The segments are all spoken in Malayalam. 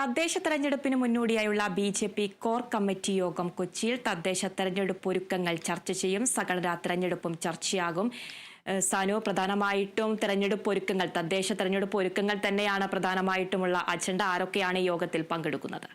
തദ്ദേശ തെരഞ്ഞെടുപ്പിന് മുന്നോടിയായുള്ള B J P core committee യോഗം കൊച്ചിയിൽ തദ്ദേശ തെരഞ്ഞെടുപ്പ് ഒരുക്കങ്ങൾ ചർച്ച ചെയ്യും. സകലരാ തെരഞ്ഞെടുപ്പും ചർച്ചയാകും. സാനു പ്രധാനമായിട്ടും തെരഞ്ഞെടുപ്പ് ഒരുക്കങ്ങൾ തദ്ദേശ തെരഞ്ഞെടുപ്പ് ഒരുക്കങ്ങൾ തന്നെയാണ് പ്രധാനമായിട്ടുമുള്ള അജണ്ട. ആരൊക്കെയാണ് യോഗത്തിൽ പങ്കെടുക്കുന്നത്?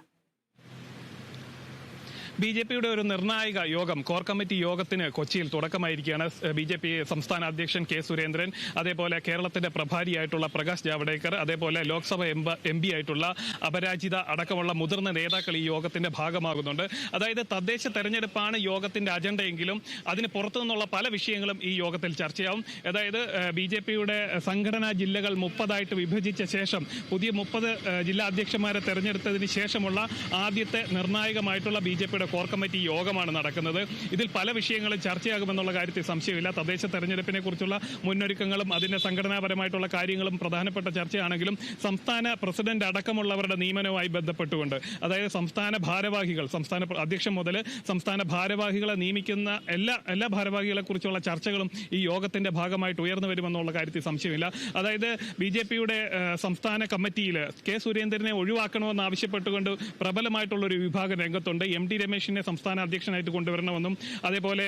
ബി ജെ പിയുടെ ഒരു നിർണായക യോഗം കോർ കമ്മിറ്റി യോഗത്തിന് കൊച്ചിയിൽ തുടക്കമായിരിക്കുകയാണ്. ബി ജെ പി സംസ്ഥാന അധ്യക്ഷൻ കെ സുരേന്ദ്രൻ അതേപോലെ കേരളത്തിന്റെ പ്രഭാരിയായിട്ടുള്ള പ്രകാശ് ജാവ്ദേക്കർ അതേപോലെ ലോക്സഭ എം പി ആയിട്ടുള്ള അപരാജിത അടക്കമുള്ള മുതിർന്ന നേതാക്കൾ ഈ യോഗത്തിന്റെ ഭാഗമാകുന്നുണ്ട്. അതായത് തദ്ദേശ തെരഞ്ഞെടുപ്പാണ് യോഗത്തിന്റെ അജണ്ടയെങ്കിലും അതിന് പുറത്തു നിന്നുള്ള പല വിഷയങ്ങളും ഈ യോഗത്തിൽ ചർച്ചയാവും. അതായത് ബി ജെ പിയുടെ സംഘടനാ ജില്ലകൾ മുപ്പതായിട്ട് വിഭജിച്ച ശേഷം പുതിയ മുപ്പത് ജില്ലാ അധ്യക്ഷന്മാരെ തെരഞ്ഞെടുത്തതിന് ശേഷമുള്ള ആദ്യത്തെ നിർണായകമായിട്ടുള്ള ബി ജെ പിയുടെ കോർ കമ്മിറ്റി യോഗമാണ് നടക്കുന്നത്. ഇതിൽ പല വിഷയങ്ങളും ചർച്ചയാകുമെന്നുള്ള കാര്യത്തിൽ സംശയമില്ല. തദ്ദേശ തെരഞ്ഞെടുപ്പിനെ കുറിച്ചുള്ള മുന്നൊരുക്കങ്ങളും അതിന്റെ സംഘടനാപരമായിട്ടുള്ള കാര്യങ്ങളും പ്രധാനപ്പെട്ട ചർച്ചയാണെങ്കിലും സംസ്ഥാന പ്രസിഡന്റ് അടക്കമുള്ളവരുടെ നിയമനവുമായി ബന്ധപ്പെട്ടുകൊണ്ട് അതായത് സംസ്ഥാന ഭാരവാഹികൾ സംസ്ഥാന അധ്യക്ഷൻ മുതൽ സംസ്ഥാന ഭാരവാഹികളെ നിയമിക്കുന്ന എല്ലാ എല്ലാ ഭാരവാഹികളെ കുറിച്ചുള്ള ചർച്ചകളും ഈ യോഗത്തിന്റെ ഭാഗമായിട്ട് ഉയർന്നു വരുമെന്നുള്ള കാര്യത്തിൽ സംശയമില്ല. അതായത് ബി ജെ പിയുടെ സംസ്ഥാന കമ്മിറ്റിയിൽ കെ സുരേന്ദ്രനെ ഒഴിവാക്കണമെന്ന് ആവശ്യപ്പെട്ടുകൊണ്ട് പ്രബലമായിട്ടുള്ള ഒരു വിഭാഗം രംഗത്തുണ്ട്. എം ടി രമേശിനെ സംസ്ഥാന അധ്യക്ഷനായിട്ട് കൊണ്ടുവരണമെന്നും അതേപോലെ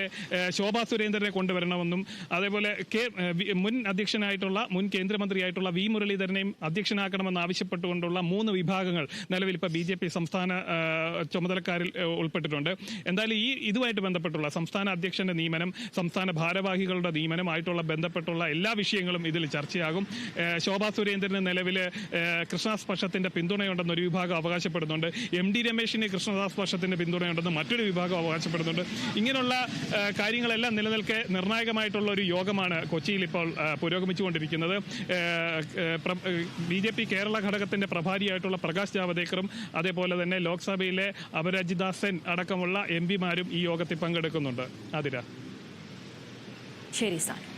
ശോഭാ സുരേന്ദ്രനെ കൊണ്ടുവരണമെന്നും അതേപോലെ കെ മുൻ അധ്യക്ഷനായിട്ടുള്ള മുൻ കേന്ദ്രമന്ത്രിയായിട്ടുള്ള വി മുരളീധരനെയും അധ്യക്ഷനാക്കണമെന്ന് ആവശ്യപ്പെട്ടുകൊണ്ടുള്ള മൂന്ന് വിഭാഗങ്ങൾ നിലവിൽ ഇപ്പോൾ ബി ജെ പി സംസ്ഥാന ചുമതലക്കാരിൽ ഉൾപ്പെട്ടിട്ടുണ്ട്. എന്തായാലും ഈ ഇതുമായിട്ട് ബന്ധപ്പെട്ടുള്ള സംസ്ഥാന അധ്യക്ഷന്റെ നിയമനം സംസ്ഥാന ഭാരവാഹികളുടെ നിയമനമായിട്ടുള്ള ബന്ധപ്പെട്ടുള്ള എല്ലാ വിഷയങ്ങളും ഇതിൽ ചർച്ചയാകും. ശോഭാ സുരേന്ദ്രന് നിലവിൽ കൃഷ്ണദാസ് പക്ഷത്തിന്റെ പിന്തുണയുണ്ടെന്ന് ഒരു വിഭാഗം അവകാശപ്പെടുന്നുണ്ട്. എം ഡി രമേശിന് കൃഷ്ണദാസ് പക്ഷത്തിന്റെ പിന്തുണയുണ്ടെന്ന് മറ്റൊരു വിഭാഗം അവകാശപ്പെടുന്നുണ്ട്. ഇങ്ങനെയുള്ള കാര്യങ്ങളെല്ലാം നിലനിൽക്കെ നിർണായകമായിട്ടുള്ള ഒരു യോഗമാണ് കൊച്ചിയിൽ ഇപ്പോൾ പുരോഗമിച്ചുകൊണ്ടിരിക്കുന്നത്. ബി ജെ പി കേരള ഘടകത്തിന്റെ പ്രഭാരിയായിട്ടുള്ള പ്രകാശ് ജാവദേക്കറും അതേപോലെ തന്നെ ലോക്സഭയിലെ അപരാജിത അടക്കമുള്ള എം പിമാരും ഈ യോഗത്തിൽ പങ്കെടുക്കുന്നുണ്ട്. അതിര ശരി സാനു